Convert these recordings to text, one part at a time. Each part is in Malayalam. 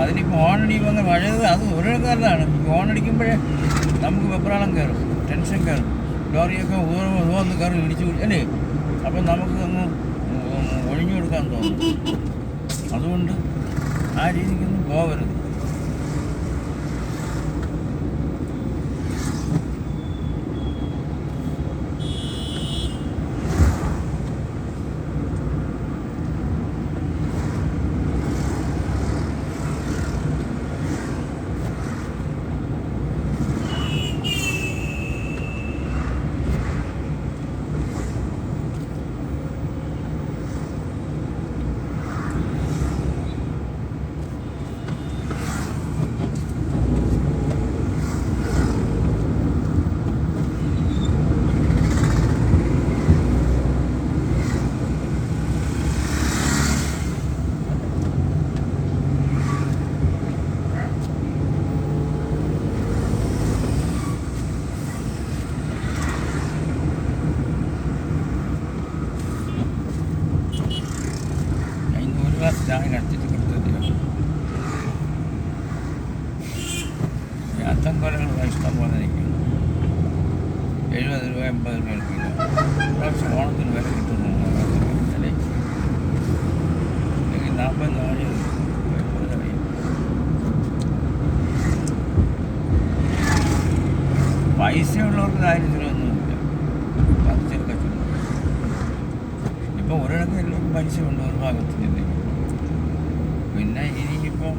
അതിനിപ്പോൾ ഹോണടിക്കുമ്പോൾ പഴയത് അത് ഓരോക്കാരതാണ് ഈ ഹോണടിക്കുമ്പോഴേ നമുക്ക് വെപ്രാളം കയറും ടെൻഷൻ കയറും. ലോറിയൊക്കെ ഓരോ ഓന്ന് കയറി ഇടിച്ചു അല്ലേ? അപ്പം നമുക്ക് അങ്ങ് ഒഴിഞ്ഞു കൊടുക്കാൻ തോന്നും. അതുകൊണ്ട് ആ രീതിക്കൊന്നും പോകരുത് ഗ്ലാസ് ചായ കടത്തിട്ട് കൊടുത്തില്ല അത്തം കൊലകൾ ഇഷ്ടം പോലെ നിൽക്കുന്നു എഴുപത് രൂപ എൺപത് രൂപ കിലോ. പ്രാവശ്യം ഓണത്തിന് വില കിട്ടുന്നു. അല്ലേ അല്ലെങ്കിൽ നാൽപ്പത് നാല് അറിയാം. പൈസ ഉള്ളവർക്ക് കാര്യത്തിലൊന്നുമില്ല പറിച്ചൊരു കച്ചവടം ഇപ്പം ഒരിടത്ത് എല്ലാവർക്കും പൈസ ഉണ്ട് ഒരു ഭാഗത്ത് നിന്ന് പിന്നെ ഇനിയിപ്പം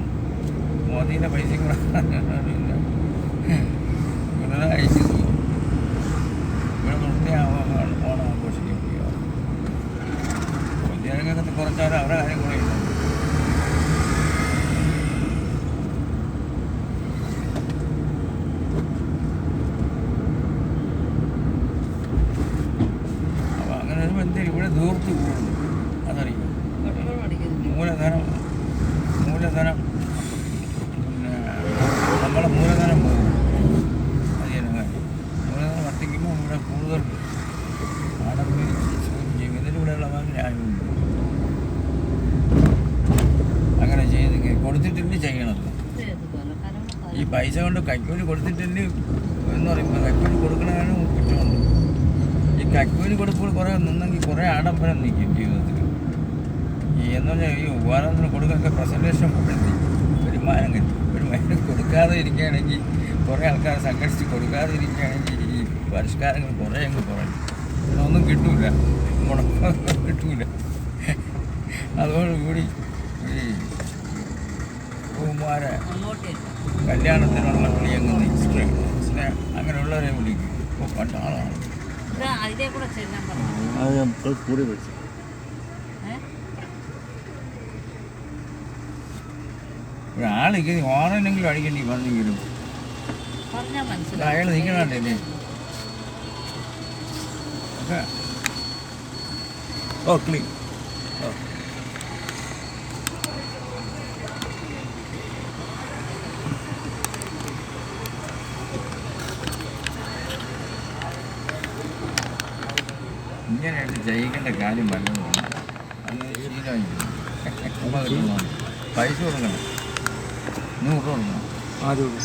മോദീന്റെ പൈസ കൂടെ അറിയില്ല പിണറായി അയച്ചു ഇവിടെ വൃത്തിയാവാണ് ഓണം ആഘോഷിക്കുക ജനങ്ങൾക്ക് കുറച്ചാൽ അവരുടെ കാര്യം കൂടെ ഇല്ല അപ്പോൾ അങ്ങനെ ഒരു ബന്ധം ഇവിടെ ദൂർത്ത് കൂടുന്നു. അതറിയാം? മൂലധനം മൂലധനം പിന്നെ നമ്മളെ മൂലധനം പോകും. മൂലധനം വർദ്ധിക്കുമ്പോൾ ഇവിടെ കൂടുതൽ ചെയ്യും ഇതിലൂടെയുള്ള ന്യായമുണ്ട് അങ്ങനെ ചെയ്ത് കൊടുത്തിട്ടുണ്ട് കൊലക്കാരാണ് ഈ പൈസ കൊണ്ട് കൈക്കൂലി കൊടുത്തിട്ടില്ല എന്ന് പറയുമ്പോൾ കൈക്കൂലി കൊടുക്കണതാണ് കുറ്റമുണ്ട്. ഈ കൈക്കൂലി കൊടുക്കുമ്പോൾ കുറേ നിന്നെങ്കിൽ കുറേ ആഡംബരം നിൽക്കും ജീവിതത്തിൽ. എന്ന് പറഞ്ഞാൽ ഈ ഉപകാരത്തിന് കൊടുക്കൊക്കെ പ്രസന്റേഷൻ കൊടുത്തി വരുമാനം കിട്ടും. വരുമാനം കൊടുക്കാതെ ഇരിക്കുകയാണെങ്കിൽ കുറേ ആൾക്കാർ സംഘടിച്ച് കൊടുക്കാതെ ഇരിക്കുകയാണെങ്കിൽ ഈ പരിഷ്കാരങ്ങൾ കുറേ അങ്ങ് കുറയും പിന്നെ ഒന്നും കിട്ടൂല. മുടക്കം കിട്ടൂല. അതോടുകൂടി ഈ കുമാര കല്യാണത്തിനുള്ള വിളി അങ്ങ് നിശ്ചയം അങ്ങനെയുള്ളവരെ വിളിക്കും. ഇപ്പോൾ പണ്ട ആളാണ്. അത് ഞാൻ കൂടി വിളിച്ചു. ഒരാളിങ്ങനെ ഓറെങ്കിലും അടിക്കണ്ടി ഇത്. അയാൾ നിൽക്കണല്ലേ ഓ ക്ലീൻ. ഓ. ഇങ്ങനെയായിട്ട് ചെയ്യിക്കേണ്ട കാര്യം വല്ലതും അങ്ങനെ ശീലമായി. പൈസ കൊടുക്കണം. നൂറ് രൂപ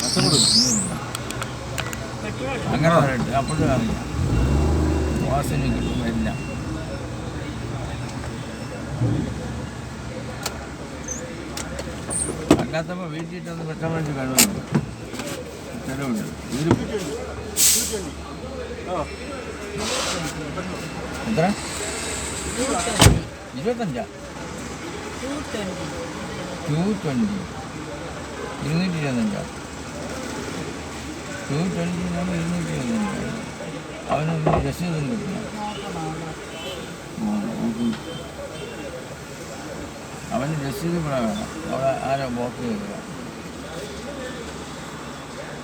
അങ്ങനെ പറയട്ടെ അപ്പോഴും അറിയാം വാസന കിട്ടും എല്ലാം അല്ലാത്തപ്പോൾ വീട്ടിട്ടൊന്ന് പെട്രോൾ വേണ്ടി കഴിവുണ്ട് ചിലവുണ്ട് എത്ര ഇരുപത്തഞ്ചാ ടു ട്വന്റി ഇരുന്നൂറ്റി ഇരുപത്തഞ്ചാ ടു ട്വന്റി നമ്മൾ ഇരുന്നൂറ്റി ഇരുപത്തഞ്ചാ അവനൊന്ന് രസീതും കിട്ടണം അവന് രസീത് കൂടെ വേണം അവിടെ ആരോ ബ്ലോക്ക് ചെയ്തതാണ്